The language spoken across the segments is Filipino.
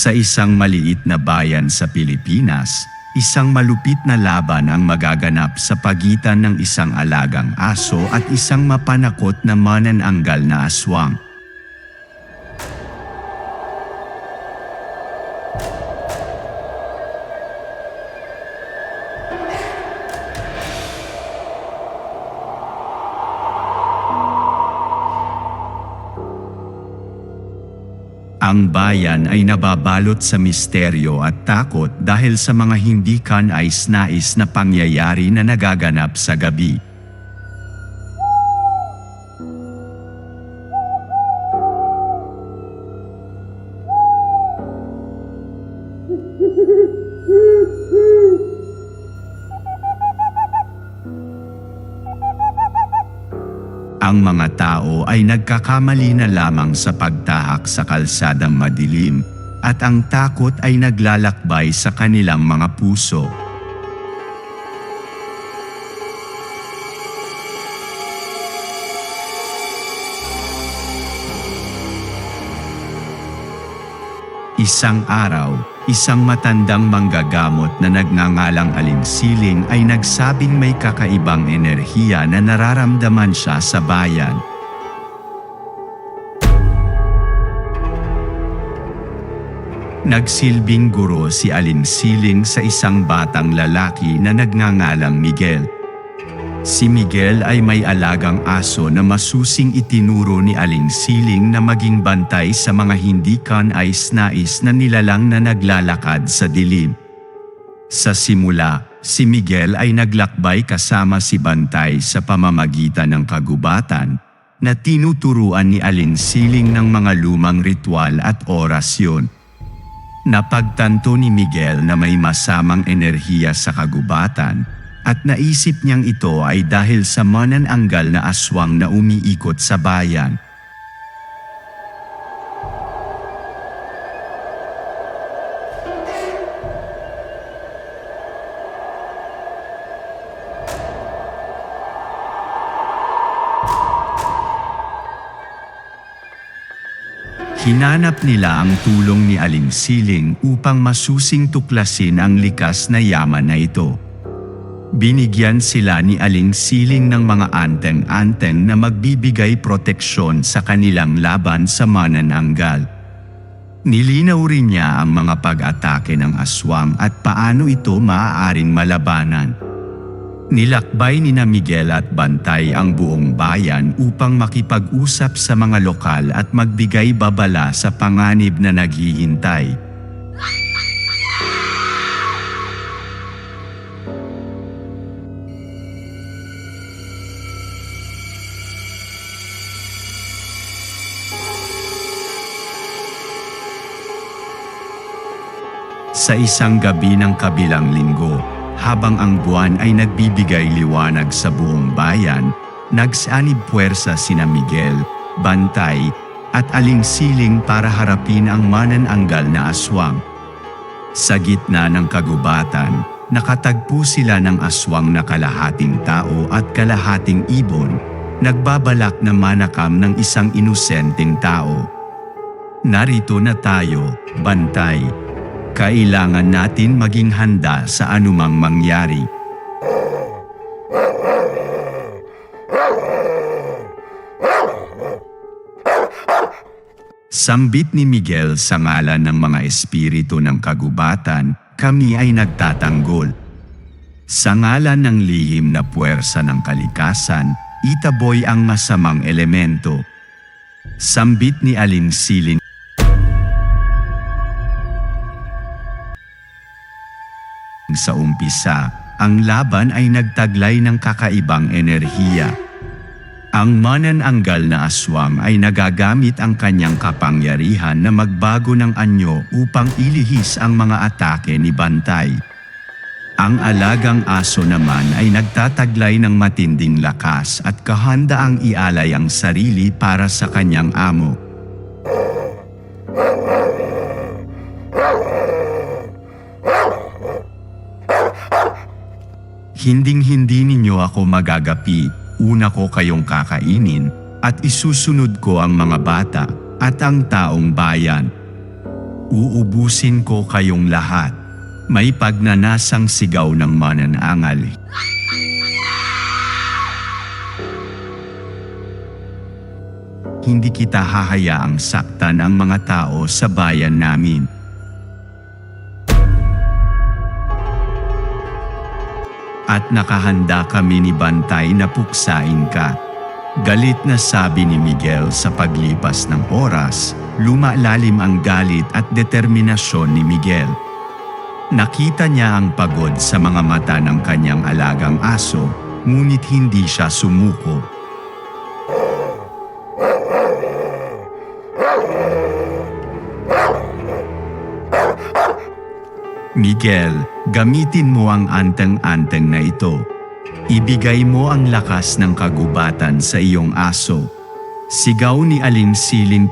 Sa isang maliit na bayan sa Pilipinas, isang malupit na laban ang magaganap sa pagitan ng isang alagang aso at isang mapanakot na manananggal na aswang. Ang bayan ay nababalot sa misteryo at takot dahil sa mga hindi kanais-nais na pangyayari na nagaganap sa gabi. Ang mga tao ay nagkakamali na lamang sa pagtahak sa kalsadang madilim at ang takot ay naglalakbay sa kanilang mga puso. Isang araw, isang matandang manggagamot na nagngangalang alinsiling ay nagsabing may kakaibang enerhiya na nararamdaman siya sa bayan. Nagsilbing guro si Alinsiling sa isang batang lalaki na nagngangalang Miguel. Si Miguel ay may alagang aso na masusing itinuro ni Aling Siling na maging bantay sa mga hindi kanais-nais na nilalang na naglalakad sa dilim. Sa simula, si Miguel ay naglakbay kasama si Bantay sa pamamagitan ng kagubatan na tinuturuan ni Aling Siling ng mga lumang ritual at orasyon. Napagtanto ni Miguel na may masamang enerhiya sa kagubatan at naisip niyang ito ay dahil sa manananggal na aswang na umiikot sa bayan. Hinanap nila ang tulong ni Aling Siling upang masusing tuklasin ang likas na yaman na ito. Binigyan sila ni Aling Siling ng mga anteng-anteng na magbibigay proteksyon sa kanilang laban sa manananggal. Nilinaw rin niya ang mga pag-atake ng aswang at paano ito maaaring malabanan. Nilakbay ni na Miguel at Bantay ang buong bayan upang makipag-usap sa mga lokal at magbigay babala sa panganib na naghihintay. Sa isang gabi ng kabilang linggo, habang ang buwan ay nagbibigay liwanag sa buong bayan, nagsanib puwersa sina Miguel, Bantay, at Aling Siling para harapin ang manananggal na aswang. Sa gitna ng kagubatan, nakatagpo sila ng aswang na kalahating tao at kalahating ibon, nagbabalak na manakam ng isang inosenteng tao. Narito na tayo, Bantay, kailangan natin maging handa sa anumang mangyari. Sambit ni Miguel sa ngalan ng mga espiritu ng kagubatan, kami ay nagtatanggol. Sa ngalan ng lihim na puwersa ng kalikasan, itaboy ang masamang elemento. Sambit ni Aling Siling Sa umpisa, ang laban ay nagtaglay ng kakaibang enerhiya. Ang manananggal na aswang ay nagagamit ang kanyang kapangyarihan na magbago ng anyo upang ilihis ang mga atake ni Bantay. Ang alagang aso naman ay nagtataglay ng matinding lakas at kahandaang ialay ang sarili para sa kanyang amo. Hinding-hindi ninyo ako magagapi, una ko kayong kakainin, at isusunod ko ang mga bata at ang taong bayan. Uubusin ko kayong lahat. May pagnanasang sigaw ng mananangal. Hindi kita hahayaang saktan ang mga tao sa bayan namin. At nakahanda kami ni Bantay na puksain ka. Galit na sabi ni Miguel sa paglipas ng oras, lumalalim ang galit at determinasyon ni Miguel. Nakita niya ang pagod sa mga mata ng kanyang alagang aso, ngunit hindi siya sumuko. Miguel, gamitin mo ang anteng-anteng na ito. Ibigay mo ang lakas ng kagubatan sa iyong aso. Sigaw ni Aling Siling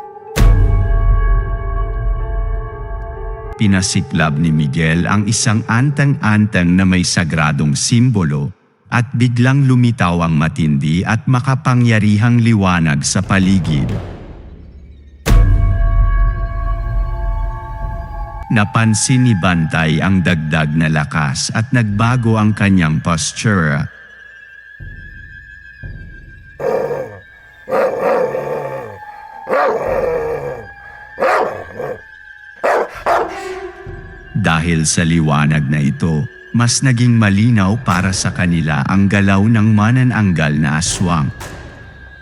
Pinasiklab ni Miguel ang isang anteng-anteng na may sagradong simbolo at biglang lumitaw ang matindi at makapangyarihang liwanag sa paligid. Napansin ni Bantay ang dagdag na lakas at nagbago ang kanyang posture. Dahil sa liwanag na ito, mas naging malinaw para sa kanila ang galaw ng manananggal na aswang.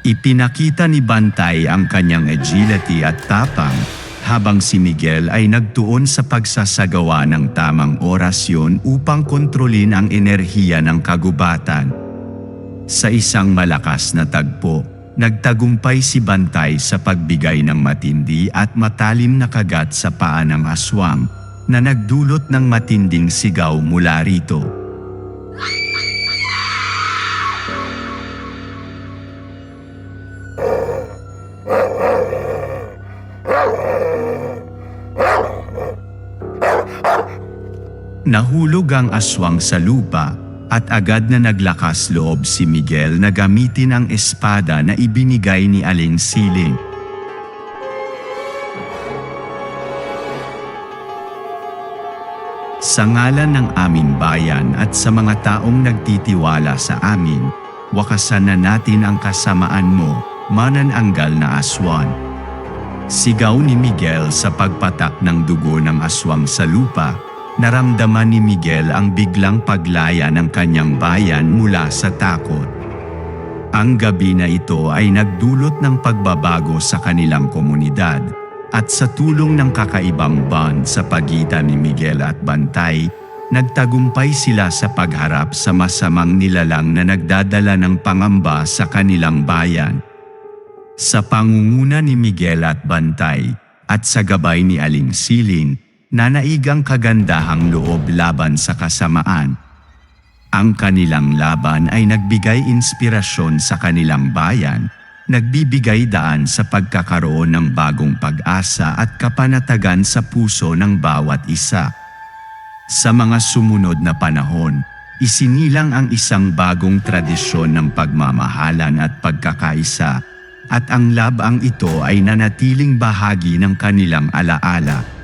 Ipinakita ni Bantay ang kanyang agility at tapang habang si Miguel ay nagtuon sa pagsasagawa ng tamang orasyon upang kontrolin ang enerhiya ng kagubatan. Sa isang malakas na tagpo, nagtagumpay si Bantay sa pagbigay ng matindi at matalim na kagat sa paa ng aswang na nagdulot ng matinding sigaw mula rito. Nahulog ang aswang sa lupa at agad na naglakas loob si Miguel na gamitin ang espada na ibinigay ni Aling Siling. Sa ngalan ng aming bayan at sa mga taong nagtitiwala sa amin, wakasan na natin ang kasamaan mo, manananggal na aswan. Sigaw ni Miguel sa pagpatak ng dugo ng aswang sa lupa, naramdaman ni Miguel ang biglang paglaya ng kanyang bayan mula sa takot. Ang gabi na ito ay nagdulot ng pagbabago sa kanilang komunidad at sa tulong ng kakaibang bond sa pagitan ni Miguel at Bantay, nagtagumpay sila sa pagharap sa masamang nilalang na nagdadala ng pangamba sa kanilang bayan. Sa pangunguna ni Miguel at Bantay at sa gabay ni Aling Siling, nanaigang kagandahang loob laban sa kasamaan. Ang kanilang laban ay nagbigay inspirasyon sa kanilang bayan, nagbibigay daan sa pagkakaroon ng bagong pag-asa at kapanatagan sa puso ng bawat isa. Sa mga sumunod na panahon, isinilang ang isang bagong tradisyon ng pagmamahalan at pagkakaisa, at ang labang ito ay nanatiling bahagi ng kanilang alaala